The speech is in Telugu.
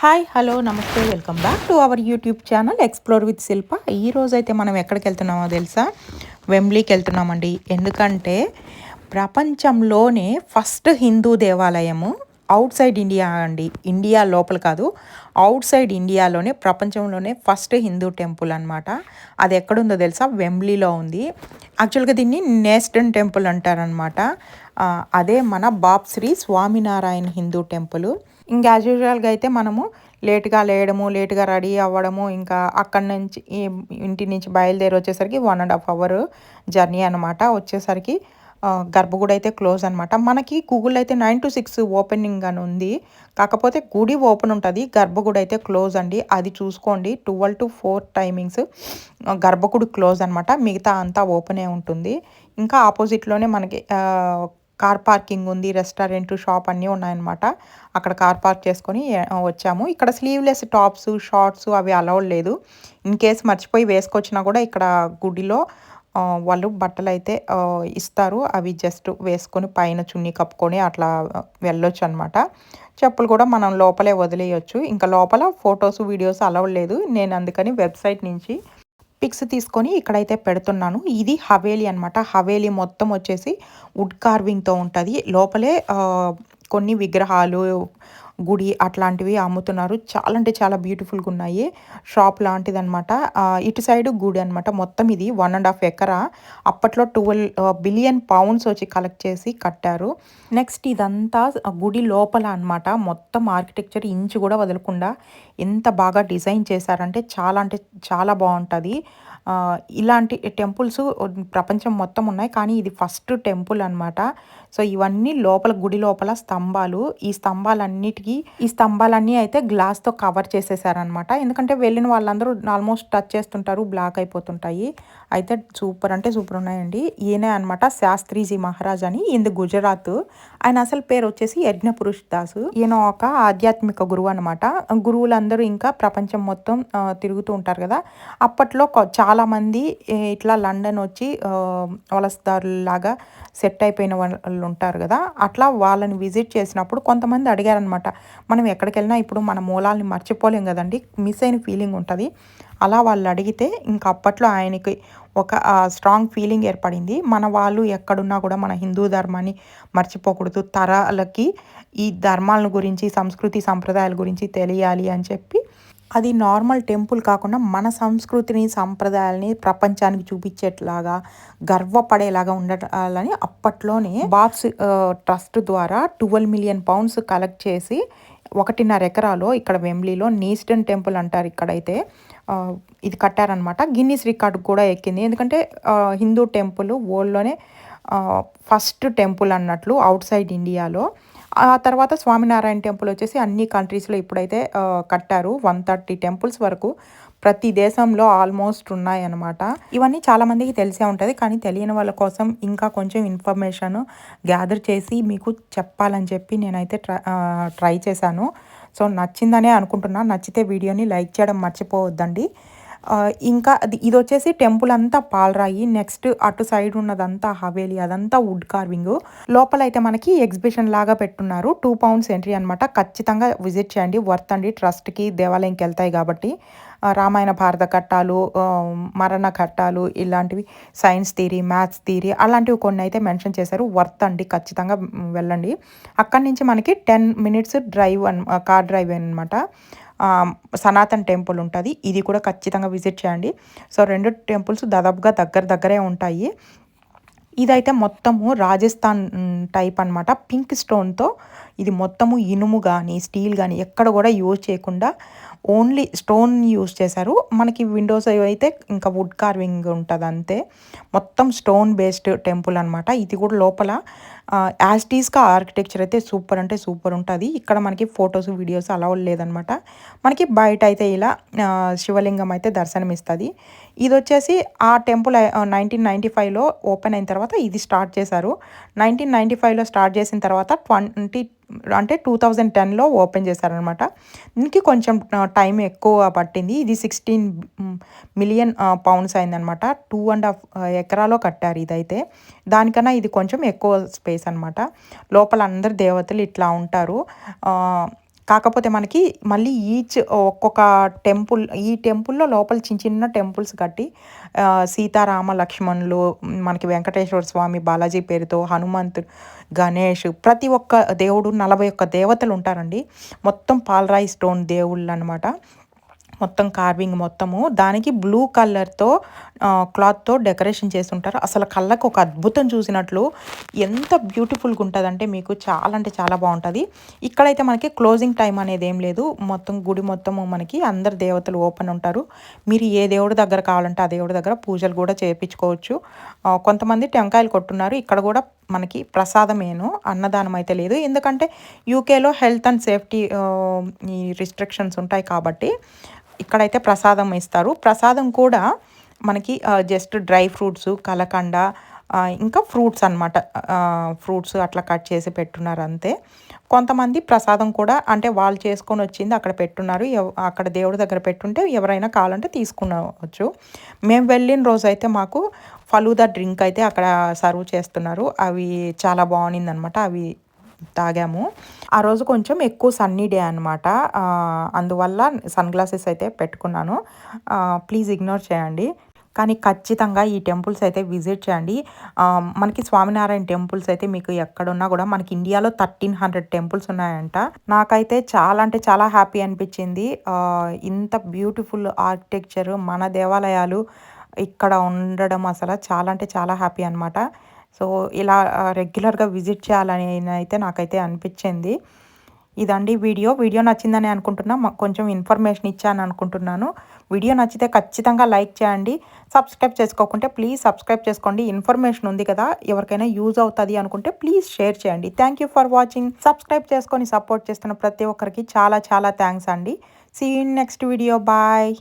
హాయ్ హలో నమస్తే welcome back to our YouTube channel explore with Shilpa. ఈ రోజైతే మనం ఎక్కడికి వెళ్తున్నామో తెలుసా? వెంబ్లీకి వెళ్తున్నామండి. ఎందుకంటే ప్రపంచంలోనే ఫస్ట్ హిందూ దేవాలయము అవుట్ సైడ్ ఇండియా అండి. ఇండియా లోపల కాదు అవుట్ సైడ్ ఇండియాలోనే ప్రపంచంలోనే ఫస్ట్ హిందూ టెంపుల్ అనమాట అది ఎక్కడుందో తెలుసా? వెంబ్లీలో ఉంది. యాక్చువల్గా దీన్ని నేస్టన్ టెంపుల్ అంటారనమాట అదే మన బాప్శ్రీ స్వామినారాయణ హిందూ టెంపుల్. ఇంకా యాజ్ యూజువల్గా అయితే మనము లేట్గా లేయడము లేట్గా రెడీ అవ్వడము ఇంకా అక్కడి నుంచి ఇంటి నుంచి బయలుదేరి వచ్చేసరికి one and half hour journey అనమాట వచ్చేసరికి గర్భగుడి అయితే క్లోజ్ అనమాట మనకి గూగుల్ అయితే నైన్ టు సిక్స్ ఓపెనింగ్ అని ఉంది. కాకపోతే గుడి ఓపెన్ ఉంటుంది గర్భగుడి అయితే క్లోజ్ అండి. అది చూసుకోండి ట్వెల్వ్ టు ఫోర్ టైమింగ్స్ గర్భగుడి క్లోజ్ అనమాట మిగతా అంతా ఓపెనే ఉంటుంది. ఇంకా ఆపోజిట్లోనే మనకి కార్ పార్కింగ్ ఉంది రెస్టారెంట్ షాప్ అన్నీ ఉన్నాయన్నమాట. అక్కడ కార్ పార్క్ చేసుకొని వచ్చాము. ఇక్కడ స్లీవ్లెస్ టాప్స్ షార్ట్స్ అవి అలౌడ్ లేదు. ఇన్ కేస్ మర్చిపోయి వేసుకొచ్చినా కూడా ఇక్కడ గుడిలో వాళ్ళు బట్టలు అయితే ఇస్తారు. అవి జస్ట్ వేసుకొని పైన చున్నీ కప్పుకొని అట్లా వెళ్ళొచ్చు అనమాట చెప్పులు కూడా మనం లోపలే వదిలేయచ్చు. ఇంకా లోపల ఫొటోస్ వీడియోస్ అలౌడ్ లేదు. నేను అందుకని వెబ్సైట్ నుంచి పిక్స్ తీసుకొని ఇక్కడైతే పెడుతున్నాను. ఇది హవేలీ అనమాట హవేలీ మొత్తం వచ్చేసి వుడ్ కార్వింగ్తో ఉంటుంది. లోపలే కొన్ని విగ్రహాలు గుడి అట్లాంటివి అమ్ముతున్నారు. చాలా అంటే చాలా బ్యూటిఫుల్గా ఉన్నాయి. షాప్ లాంటిది అనమాట ఇటు సైడ్ గుడి అనమాట మొత్తం ఇది వన్ అండ్ హాఫ్ ఎకరా. అప్పట్లో ట్వెల్వ్ బిలియన్ పౌండ్స్ వచ్చి కలెక్ట్ చేసి కట్టారు. నెక్స్ట్ ఇదంతా గుడి లోపల అనమాట మొత్తం ఆర్కిటెక్చర్ ఇంచు కూడా వదలకుండా ఎంత బాగా డిజైన్ చేశారంటే చాలా అంటే చాలా బాగుంటుంది. ఇలాంటి టెంపుల్స్ ప్రపంచం మొత్తం ఉన్నాయి. కానీ ఇది ఫస్ట్ టెంపుల్ అనమాట సో ఇవన్నీ లోపల గుడి లోపల స్తంభాలు. ఈ స్తంభాలన్నిటికీ ఈ స్తంభాలన్నీ అయితే గ్లాస్తో కవర్ చేసేసారనమాట ఎందుకంటే వెళ్ళిన వాళ్ళందరూ ఆల్మోస్ట్ టచ్ చేస్తుంటారు బ్లాక్ అయిపోతుంటాయి. అయితే సూపర్ అంటే సూపర్ ఉన్నాయండి. ఈయనే అనమాట శాస్త్రీజీ మహారాజ్ అని. ఇందు గుజరాత్. ఆయన అసలు పేరు వచ్చేసి యజ్ఞ పురుష్ దాస్ ఈయన ఒక ఆధ్యాత్మిక గురువు అనమాట గురువులందరూ ఇంకా ప్రపంచం మొత్తం తిరుగుతూ ఉంటారు కదా. అప్పట్లో చాలా చాలామంది ఇట్లా లండన్ వచ్చి వలసదారులాగా సెట్ అయిపోయిన వాళ్ళు ఉంటారు కదా అట్లా వాళ్ళని విజిట్ చేసినప్పుడు కొంతమంది అడిగారనమాట మనం ఎక్కడికి వెళ్ళినా ఇప్పుడు మన మూలాల్ని మర్చిపోలేం కదండి మిస్ అయిన ఫీలింగ్ ఉంటుంది. అలా వాళ్ళు అడిగితే ఇంకా అప్పట్లో ఆయనకి ఒక స్ట్రాంగ్ ఫీలింగ్ ఏర్పడింది. మన వాళ్ళు ఎక్కడున్నా కూడా మన హిందూ ధర్మాన్ని మర్చిపోకూడదు తరాలకి ఈ ధర్మాల గురించి సంస్కృతి సంప్రదాయాల గురించి తెలియాలి అని చెప్పి అది నార్మల్ టెంపుల్ కాకుండా మన సంస్కృతిని సంప్రదాయాలని ప్రపంచానికి చూపించేట్లాగా గర్వపడేలాగా ఉండాలని అప్పట్లోనే బాబ్స్ ట్రస్ట్ ద్వారా ట్వెల్వ్ మిలియన్ పౌండ్స్ కలెక్ట్ చేసి ఒకటిన్నర ఎకరాలో ఇక్కడ వెంబ్లీలో నీస్టన్ టెంపుల్ అంటారు ఇక్కడైతే ఇది కట్టారనమాట గిన్నీస్ రికార్డు కూడా ఎక్కింది. ఎందుకంటే హిందూ టెంపుల్ వరల్డ్లోనే ఫస్ట్ టెంపుల్ అన్నట్లు అవుట్ సైడ్ ఇండియాలో. ఆ తర్వాత స్వామినారాయణ టెంపుల్ వచ్చేసి అన్ని కంట్రీస్లో ఇప్పుడైతే కట్టారు. వన్ థర్టీ టెంపుల్స్ వరకు ప్రతి దేశంలో ఆల్మోస్ట్ ఉన్నాయన్నమాట. ఇవన్నీ చాలామందికి తెలిసే ఉంటుంది కానీ తెలియని వాళ్ళ కోసం ఇంకా కొంచెం ఇన్ఫర్మేషన్ గ్యాదర్ చేసి మీకు చెప్పాలని చెప్పి నేనైతే ట్రై ట్రై చేశాను. సో నచ్చిందనే అనుకుంటున్నాను నచ్చితే వీడియోని లైక్ చేయడం మర్చిపోవద్దండి. ఇంకా ఇది వచ్చేసి టెంపుల్ అంతా పాలరాయి. నెక్స్ట్ అటు సైడ్ ఉన్నదంతా హవేలీ అదంతా వుడ్ కార్వింగ్ లోపల అయితే మనకి ఎగ్జిబిషన్ లాగా పెట్టున్నారు. టూ పౌండ్స్ ఎంట్రీ అనమాట ఖచ్చితంగా విజిట్ చేయండి. వర్త్ అండి. ట్రస్ట్కి దేవాలయంకి వెళ్తాయి కాబట్టి. రామాయణ భారత ఘట్టాలు మరణ ఘట్టాలు ఇలాంటివి సైన్స్ థీరీ మ్యాథ్స్ థీరీ అలాంటివి కొన్ని అయితే మెన్షన్ చేశారు. వర్త్ అండి. ఖచ్చితంగా వెళ్ళండి. అక్కడి నుంచి మనకి ten minutes drive on car drive అనమాట సనాతన్ టెంపుల్ ఉంటుంది. ఇది కూడా ఖచ్చితంగా విజిట్ చేయండి. సో రెండు టెంపుల్స్ దాదాపుగా దగ్గర దగ్గరే ఉంటాయి. ఇదైతే మొత్తము రాజస్థాన్ టైప్ అనమాట పింక్ స్టోన్తో ఇది మొత్తము ఇనుము కానీ స్టీల్ కానీ ఎక్కడ కూడా యూజ్ చేయకుండా ఓన్లీ స్టోన్ యూస్ చేశారు. మనకి విండోస్ అయితే ఇంకా వుడ్ కార్వింగ్ ఉంటుంది అంతే మొత్తం స్టోన్ బేస్డ్ టెంపుల్ అనమాట ఇది కూడా లోపల యాస్టీస్గా ఆర్కిటెక్చర్ అయితే సూపర్ అంటే సూపర్ ఉంటుంది. ఇక్కడ మనకి ఫొటోస్ వీడియోస్ అలా లేదనమాట మనకి బయట అయితే ఇలా శివలింగం అయితే దర్శనమిస్తుంది. ఇది వచ్చేసి ఆ టెంపుల్ నైన్టీన్ నైంటీ ఫైవ్లో ఓపెన్ అయిన తర్వాత ఇది స్టార్ట్ చేశారు. నైన్టీన్ నైంటీ ఫైవ్లో స్టార్ట్ చేసిన తర్వాత ట్వంటీ అంటే టూ థౌజండ్ టెన్లో ఓపెన్ చేశారనమాట దీనికి కొంచెం టైం ఎక్కువ పట్టింది. ఇది సిక్స్టీన్ మిలియన్ పౌండ్స్ అయిందనమాట టూ అండ్ హాఫ్ ఎకరాలో కట్టారు ఇదైతే. దానికన్నా ఇది కొంచెం ఎక్కువ స్పేస్ అనమాట లోపల అందరు దేవతలు ఇట్లా ఉంటారు. కాకపోతే మనకి మళ్ళీ ఈచ్ ఒక్కొక్క టెంపుల్ ఈ టెంపుల్లో లోపల చిన్న చిన్న టెంపుల్స్ కట్టి సీతారామ లక్ష్మణులు మనకి వెంకటేశ్వర స్వామి బాలాజీ పేరుతో హనుమంతుడు గణేష్ ప్రతి ఒక్క దేవుడు నలభై ఒక్క దేవతలు ఉంటారండి. మొత్తం పాలరాయి స్టోన్ దేవుళ్ళు అనమాట మొత్తం కార్వింగ్ మొత్తము. దానికి బ్లూ కలర్తో క్లాత్తో డెకరేషన్ చేస్తుంటారు. అసలు కళ్ళకు ఒక అద్భుతం చూసినట్లు ఎంత బ్యూటిఫుల్గా ఉంటుందంటే మీకు చాలా అంటే చాలా బాగుంటుంది. ఇక్కడైతే మనకి క్లోజింగ్ టైం అనేది ఏం లేదు. మొత్తం గుడి మొత్తము మనకి అందరు దేవతలు ఓపెన్ ఉంటారు. మీరు ఏ దేవుడి దగ్గర కావాలంటే ఆ దేవుడి దగ్గర పూజలు కూడా చేయించుకోవచ్చు కొంతమంది టెంకాయలు కొట్టున్నారు. ఇక్కడ కూడా మనకి ప్రసాదమేను అన్నదానం అయితే లేదు. ఎందుకంటే యూకేలో హెల్త్ అండ్ సేఫ్టీ ఈ రిస్ట్రిక్షన్స్ ఉంటాయి కాబట్టి ఇక్కడైతే ప్రసాదం ఇస్తారు. ప్రసాదం కూడా మనకి జస్ట్ డ్రై ఫ్రూట్స్ కలకండ ఇంకా ఫ్రూట్స్ అనమాట ఫ్రూట్స్ అట్లా కట్ చేసి పెట్టున్నారు అంతే. కొంతమంది ప్రసాదం కూడా అంటే వాళ్ళు చేసుకొని వచ్చింది అక్కడ పెట్టున్నారు. అక్కడ దేవుడి దగ్గర పెట్టుంటే ఎవరైనా కావాలంటే తీసుకునవచ్చు. మేము వెళ్ళిన రోజు అయితే మాకు ఫలూదా డ్రింక్ అయితే అక్కడ సర్వ్ చేస్తున్నారు. అవి చాలా బాగుంది అనమాట అవి తాగాము. ఆ రోజు కొంచెం ఎక్కువ సన్నీ డే అనమాట అందువల్ల సన్ గ్లాసెస్ అయితే పెట్టుకున్నాను. ప్లీజ్ ఇగ్నోర్ చేయండి. కానీ ఖచ్చితంగా ఈ టెంపుల్స్ అయితే విజిట్ చేయండి. మనకి స్వామినారాయణ టెంపుల్స్ అయితే మీకు ఎక్కడున్నా కూడా మనకి ఇండియాలో థర్టీన్ హండ్రెడ్ టెంపుల్స్ ఉన్నాయంట. నాకైతే చాలా అంటే చాలా హ్యాపీ అనిపించింది. ఇంత బ్యూటిఫుల్ ఆర్కిటెక్చర్ మన దేవాలయాలు ఇక్కడ ఉండడం అసలు చాలా అంటే చాలా హ్యాపీ అనమాట సో ఇలా రెగ్యులర్గా విజిట్ చేయాలని అయితే నాకైతే అనిపించింది. ఇదండి వీడియో. వీడియో నచ్చిందని అనుకుంటున్నా. కొంచెం ఇన్ఫర్మేషన్ ఇచ్చాను అనుకుంటున్నాను. వీడియో నచ్చితే ఖచ్చితంగా లైక్ చేయండి. సబ్స్క్రైబ్ చేసుకోకుంటే ప్లీజ్ సబ్స్క్రైబ్ చేసుకోండి. ఇన్ఫర్మేషన్ ఉంది కదా ఎవరికైనా యూజ్ అవుతుంది అనుకుంటే ప్లీజ్ షేర్ చేయండి. Thank you for watching subscribe చేసుకొని సపోర్ట్ చేస్తున్న ప్రతి ఒక్కరికి చాలా చాలా థ్యాంక్స్ అండి. See in next video bye